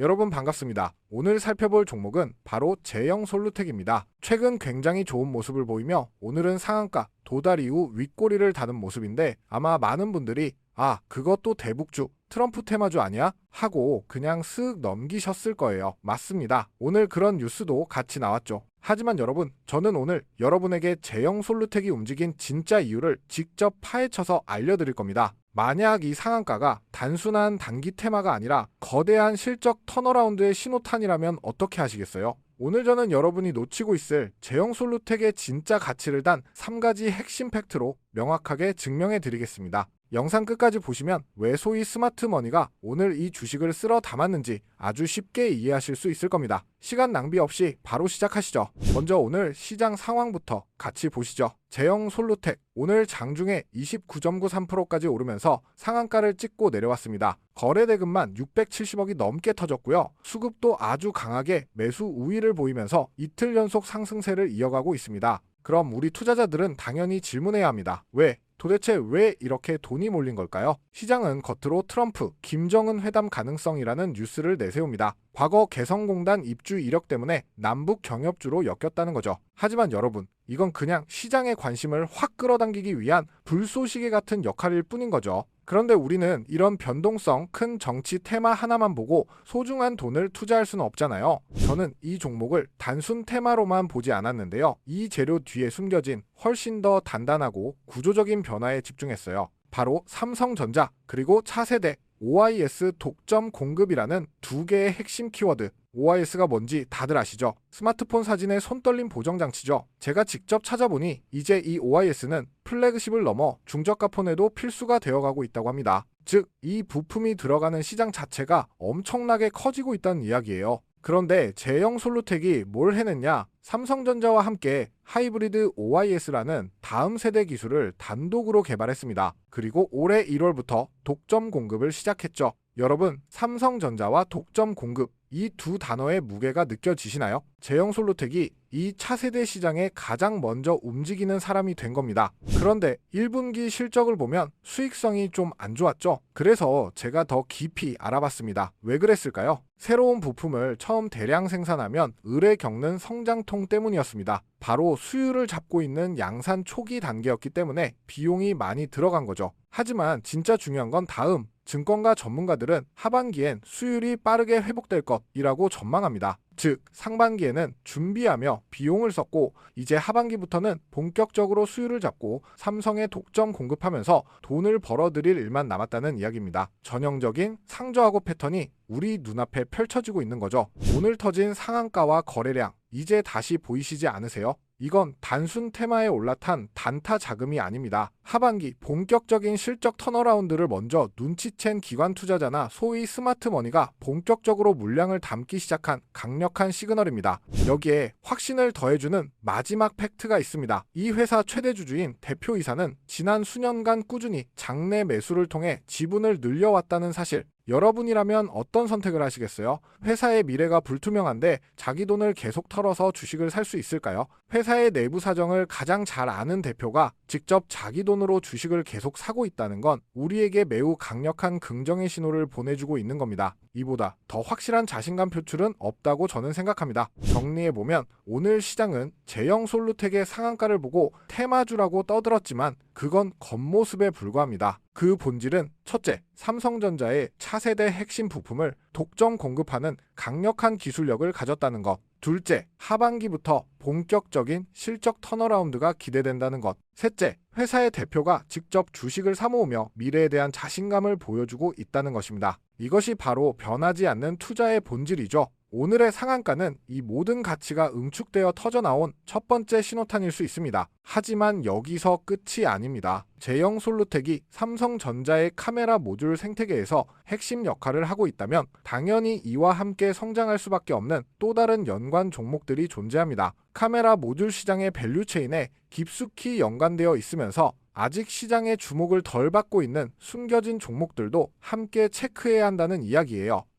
여러분 반갑습니다. 오늘 살펴볼 종목은 바로 제형 솔루텍입니다. 최근 굉장히 좋은 모습을 보이며 오늘은 상한가 도달 이후 윗꼬리를 다는 모습인데 아마 많은 분들이 아 그것도 대북주 트럼프 테마주 아니야? 하고 그냥 쓱 넘기셨을 거예요. 맞습니다. 오늘 그런 뉴스도 같이 나왔죠. 하지만 여러분, 저는 오늘 여러분에게 제형 솔루텍이 움직인 진짜 이유를 직접 파헤쳐서 알려드릴 겁니다. 만약 이 상한가가 단순한 단기 테마가 아니라 거대한 실적 턴어라운드의 신호탄이라면 어떻게 하시겠어요? 오늘 저는 여러분이 놓치고 있을 제형 솔루텍의 진짜 가치를 단 3가지 핵심 팩트로 명확하게 증명해 드리겠습니다. 영상 끝까지 보시면 왜 소위 스마트머니가 오늘 이 주식을 쓸어 담았는지 아주 쉽게 이해하실 수 있을 겁니다. 시간 낭비 없이 바로 시작하시죠. 먼저 오늘 시장 상황부터 같이 보시죠. 제형 솔루텍 오늘 장중에 29.93%까지 오르면서 상한가를 찍고 내려왔습니다. 거래 대금만 670억이 넘게 터졌고요. 수급도 아주 강하게 매수 우위를 보이면서 이틀 연속 상승세를 이어가고 있습니다. 그럼 우리 투자자들은 당연히 질문해야 합니다. 왜? 도대체 왜 이렇게 돈이 몰린 걸까요? 시장은 겉으로 트럼프, 김정은 회담 가능성이라는 뉴스를 내세웁니다. 과거 개성공단 입주 이력 때문에 남북 경협주로 엮였다는 거죠. 하지만 여러분, 이건 그냥 시장의 관심을 확 끌어당기기 위한 불쏘시개 같은 역할일 뿐인 거죠. 그런데 우리는 이런 변동성 큰 정치 테마 하나만 보고 소중한 돈을 투자할 수는 없잖아요. 저는 이 종목을 단순 테마로만 보지 않았는데요. 이 재료 뒤에 숨겨진 훨씬 더 단단하고 구조적인 변화에 집중했어요. 바로 삼성전자 그리고 차세대 OIS 독점 공급이라는 두 개의 핵심 키워드 OIS가 뭔지 다들 아시죠? 스마트폰 사진의 손떨림 보정 장치죠. 제가 직접 찾아보니 이제 이 OIS는 플래그십을 넘어 중저가 폰에도 필수가 되어가고 있다고 합니다. 즉, 이 부품이 들어가는 시장 자체가 엄청나게 커지고 있다는 이야기예요. 그런데 제형 솔루텍이 뭘 해냈냐? 삼성전자와 함께 하이브리드 OIS라는 다음 세대 기술을 단독으로 개발했습니다. 그리고 올해 1월부터 독점 공급을 시작했죠. 여러분, 삼성전자와 독점 공급 이 두 단어의 무게가 느껴지시나요? 제형 솔루텍이 이 차세대 시장에 가장 먼저 움직이는 사람이 된 겁니다. 그런데 1분기 실적을 보면 수익성이 좀 안 좋았죠? 그래서 제가 더 깊이 알아봤습니다. 왜 그랬을까요? 새로운 부품을 처음 대량 생산하면 을에 겪는 성장통 때문이었습니다. 바로 수율을 잡고 있는 양산 초기 단계였기 때문에 비용이 많이 들어간 거죠. 하지만 진짜 중요한 건 다음 증권가 전문가들은 하반기엔 수율이 빠르게 회복될 것이라고 전망합니다. 즉, 상반기에는 준비하며 비용을 썼고, 이제 하반기부터는 본격적으로 수율을 잡고 삼성에 독점 공급하면서 돈을 벌어들일 일만 남았다는 이야기입니다. 전형적인 상저하고 패턴이 우리 눈앞에 펼쳐지고 있는 거죠. 오늘 터진 상한가와 거래량, 이제 다시 보이시지 않으세요? 이건 단순 테마에 올라탄 단타 자금이 아닙니다. 하반기 본격적인 실적 턴어라운드를 먼저 눈치챈 기관 투자자나 소위 스마트머니가 본격적으로 물량을 담기 시작한 강력한 시그널입니다. 여기에 확신을 더해주는 마지막 팩트가 있습니다. 이 회사 최대 주주인 대표이사는 지난 수년간 꾸준히 장내 매수를 통해 지분을 늘려왔다는 사실, 여러분이라면 어떤 선택을 하시겠어요? 회사의 미래가 불투명한데 자기 돈을 계속 털어서 주식을 살 수 있을까요? 회사의 내부 사정을 가장 잘 아는 대표가 직접 자기 돈으로 주식을 계속 사고 있다는 건 우리에게 매우 강력한 긍정의 신호를 보내주고 있는 겁니다. 이보다 더 확실한 자신감 표출은 없다고 저는 생각합니다. 정리해보면 오늘 시장은 제형 솔루텍의 상한가를 보고 테마주라고 떠들었지만 그건 겉모습에 불과합니다. 그 본질은 첫째, 삼성전자의 차세대 핵심 부품을 독점 공급하는 강력한 기술력을 가졌다는 것. 둘째, 하반기부터 본격적인 실적 턴어라운드가 기대된다는 것. 셋째, 회사의 대표가 직접 주식을 사모으며 미래에 대한 자신감을 보여주고 있다는 것입니다. 이것이 바로 변하지 않는 투자의 본질이죠. 오늘의 상한가는 이 모든 가치가 응축되어 터져나온 첫 번째 신호탄일 수 있습니다. 하지만 여기서 끝이 아닙니다. 제형 솔루텍이 삼성전자의 카메라 모듈 생태계에서 핵심 역할을 하고 있다면 당연히 이와 함께 성장할 수밖에 없는 또 다른 연관 종목들이 존재합니다. 카메라 모듈 시장의 밸류체인에 깊숙이 연관되어 있으면서 아직 시장의 주목을 덜 받고 있는 숨겨진 종목들도 함께 체크해야 한다는 이야기예요.